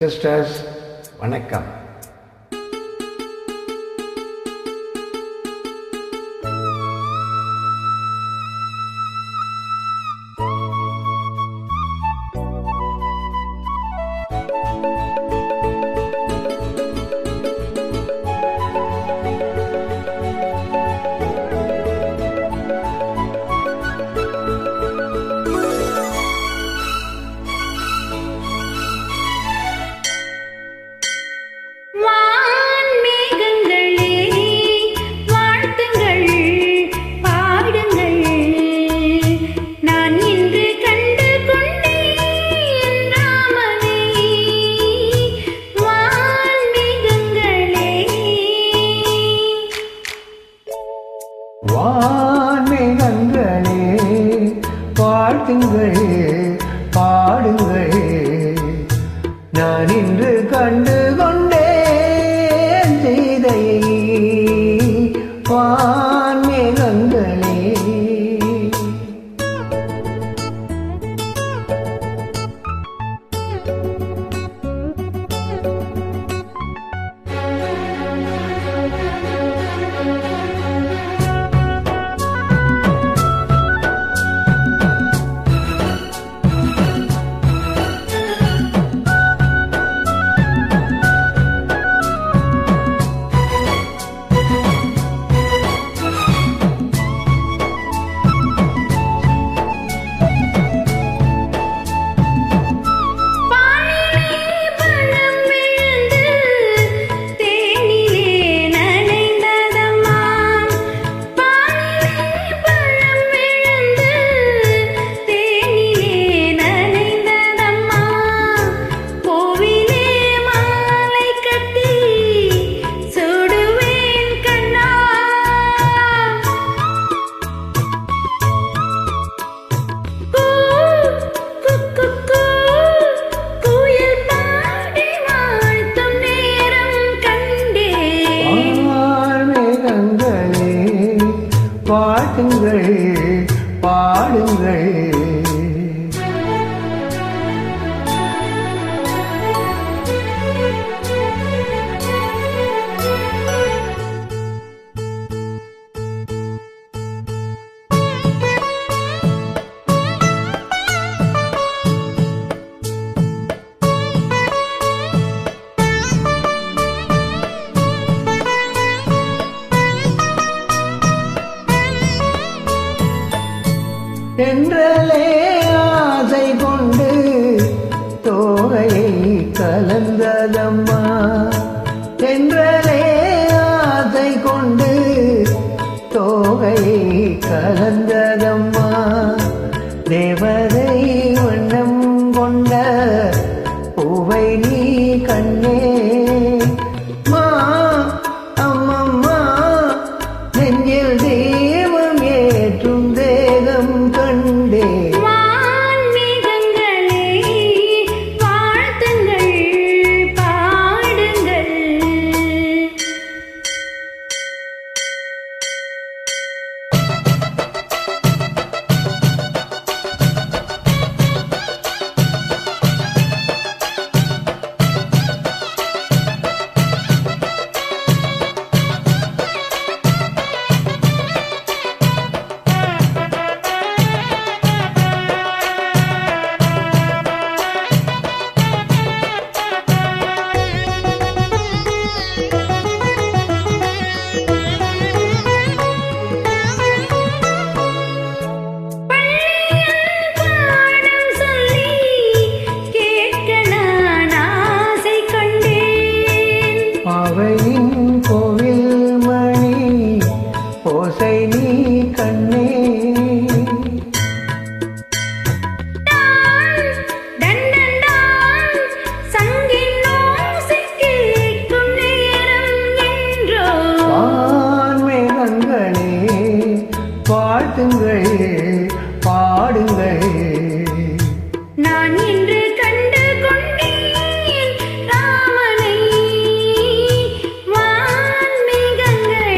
just as come வாழ்த்துங்கள் பாடுங்கள். நான் இன்று கண்டு கொண்டேன் செய்தையை. வா பாடுங்கள் பாடுங்கள். கலந்ததம்மா. வாழ்த்துங்கள் பாடுங்கள். நான் இன்று கண்டு கொண்டேன் ராமனை. வான்மீகங்களே.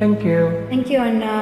தேங்க்யூ தேங்க்யூ அண்ணா.